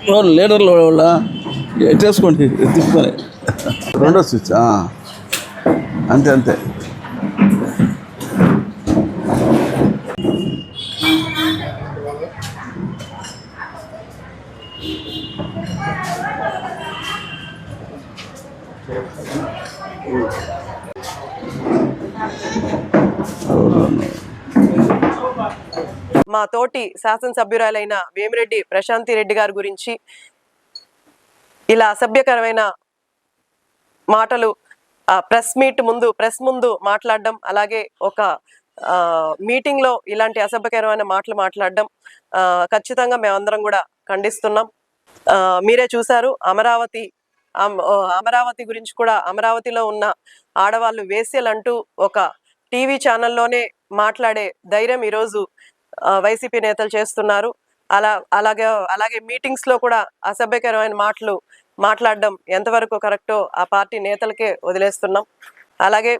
Floor లీడర్లు వాళ్ళ ఎట్టేసుకోండి తీసుకొని రెండో స్విచ్ అంతే అంతే. అంతే మా తోటి శాసనసభ్యురాలైన వేమిరెడ్డి ప్రశాంతి రెడ్డి గారి గురించి ఇలా అసభ్యకరమైన మాటలు ప్రెస్ మీట్ ముందు ప్రెస్ ముందు మాట్లాడడం అలాగే ఒక మీటింగ్లో ఇలాంటి అసభ్యకరమైన మాటలు మాట్లాడడం ఖచ్చితంగా మేమందరం కూడా ఖండిస్తున్నాం. మీరే చూశారు అమరావతి అమరావతి గురించి కూడా అమరావతిలో ఉన్న ఆడవాళ్ళు వేసేలంటూ ఒక టీవీ ఛానల్లోనే మాట్లాడే ధైర్యం ఈరోజు వైసీపీ నేతలు చేస్తున్నారు. అలా అలాగే అలాగే మీటింగ్స్లో కూడా అసభ్యకరమైన మాటలు మాట్లాడడం ఎంతవరకు కరెక్టో ఆ పార్టీ నేతలకే వదిలేస్తున్నాం. అలాగే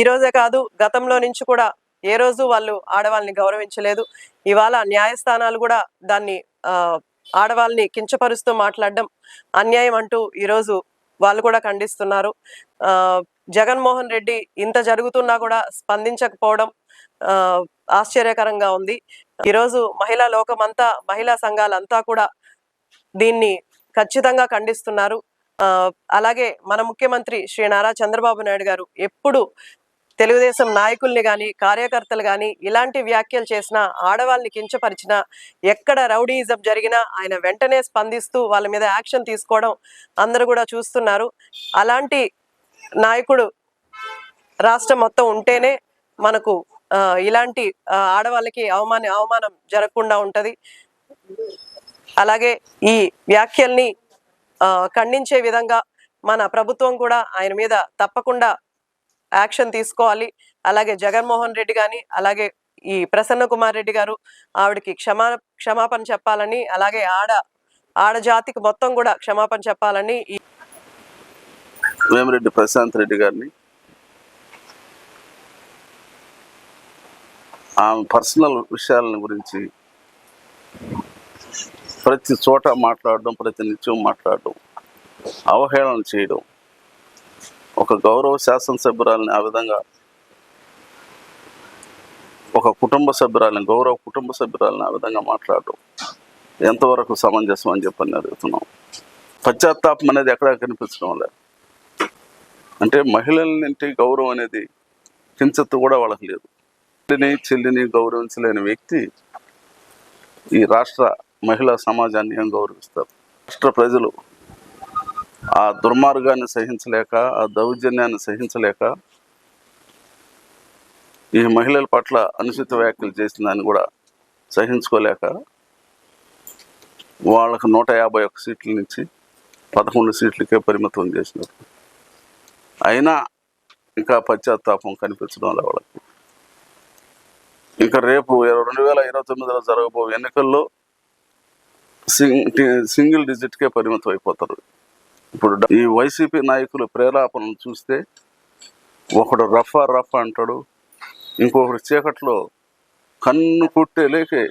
ఈరోజే కాదు గతంలో నుంచి కూడా ఏ రోజు వాళ్ళు ఆడవాళ్ళని గౌరవించలేదు. ఇవాళ న్యాయస్థానాలు కూడా దాన్ని ఆడవాళ్ళని కించపరుస్తూ మాట్లాడడం అన్యాయం అంటూ ఈరోజు వాళ్ళు కూడా ఖండిస్తున్నారు. జగన్మోహన్ రెడ్డి ఇంత జరుగుతున్నా కూడా స్పందించకపోవడం ఆశ్చర్యకరంగా ఉంది. ఈరోజు మహిళా లోకమంతా మహిళా సంఘాలంతా కూడా దీన్ని ఖచ్చితంగా ఖండిస్తున్నారు. అలాగే మన ముఖ్యమంత్రి శ్రీ నారా చంద్రబాబు నాయుడు గారు ఎప్పుడు తెలుగుదేశం నాయకుల్ని కానీ కార్యకర్తలు కానీ ఇలాంటి వ్యాఖ్యలు చేసినా ఆడవాళ్ళని కించపరిచినా ఎక్కడ రౌడీయిజం జరిగినా ఆయన వెంటనే స్పందిస్తూ వాళ్ళ మీద యాక్షన్ తీసుకోవడం అందరూ కూడా చూస్తున్నారు. అలాంటి నాయకుడు రాష్ట్రం మొత్తం ఉంటేనే మనకు ఇలాంటి ఆడవాళ్ళకి అవమాన అవమానం జరగకుండా ఉంటుంది. అలాగే ఈ వ్యాఖ్యల్ని ఖండించే విధంగా మన ప్రభుత్వం కూడా ఆయన మీద తప్పకుండా యాక్షన్ తీసుకోవాలి. అలాగే జగన్మోహన్ రెడ్డి కానీ అలాగే ఈ ప్రసన్న కుమార్ రెడ్డి గారు ఆవిడకి క్షమా క్షమాపణ చెప్పాలని అలాగే ఆడ ఆడ జాతికి మొత్తం కూడా క్షమాపణ చెప్పాలని ఈ వేమిరెడ్డి ప్రశాంత్ రెడ్డి గారిని ఆమె పర్సనల్ విషయాలను గురించి ప్రతి చోట మాట్లాడడం ప్రతి నిత్యం మాట్లాడడం అవహేళన చేయడం ఒక గౌరవ శాసనసభ్యురాలని ఆ విధంగా ఒక కుటుంబ సభ్యురాలని గౌరవ కుటుంబ సభ్యురాలని ఆ విధంగా మాట్లాడడం. ఎంతవరకు సమంజసం అని చెప్పని అడుగుతున్నాం. పశ్చాత్తాపం అనేది ఎక్కడా కనిపించడం లేదు. అంటే మహిళలంటే గౌరవం అనేది కించత్తు కూడా వాళ్ళకి లేదు. చెల్లిని చెల్లిని గౌరవించలేని వ్యక్తి ఈ రాష్ట్ర మహిళా సమాజాన్ని ఏం గౌరవిస్తారు? రాష్ట్ర ప్రజలు ఆ దుర్మార్గాన్ని సహించలేక ఆ దౌర్జన్యాన్ని సహించలేక ఈ మహిళల పట్ల అనుచిత వ్యాఖ్యలు చేసిన దాన్ని కూడా సహించుకోలేక వాళ్ళకు నూట యాభై ఒక్క సీట్ల నుంచి పదకొండు సీట్లకే పరిమితం చేసినారు అయినా ఇంకా పశ్చాత్తాపం కనిపించడం వల్ల వాళ్ళకి ఇంకా రేపు రెండు వేల ఇరవై తొమ్మిదిలో జరగబో ఎన్నికల్లో సింగిల్ డిజిట్కే పరిమితం అయిపోతారు. ఇప్పుడు ఈ వైసీపీ నాయకుల ప్రేరాపణను చూస్తే ఒకడు రఫా రఫా అంటాడు ఇంకొకడు చీకట్లో కన్ను కుట్టే లేకే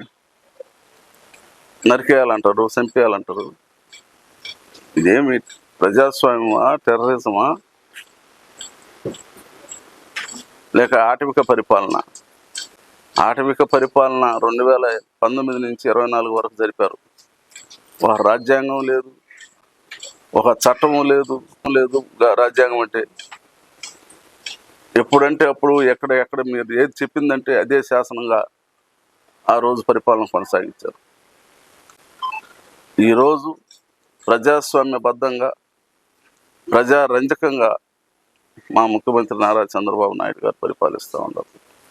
నరికేయాలంటారు చంపేయాలంటారు. ఇదేమి ప్రజాస్వామ్యమా టెర్రరిజమా? లేక ఆటవిక పరిపాలన? ఆటవిక పరిపాలన రెండు వేల పంతొమ్మిది నుంచి ఇరవై నాలుగు వరకు జరిపారు. ఒక రాజ్యాంగం లేదు ఒక చట్టము లేదు లేదు రాజ్యాంగం అంటే ఎప్పుడంటే అప్పుడు ఎక్కడ ఎక్కడ మీరు ఏది చెప్పిందంటే అదే శాసనంగా ఆ రోజు పరిపాలన కొనసాగించారు. ఈరోజు ప్రజాస్వామ్యబద్ధంగా ప్రజారంజకంగా మా ముఖ్యమంత్రి నారా చంద్రబాబు నాయుడు గారు పరిపాలిస్తూ ఉన్నారు.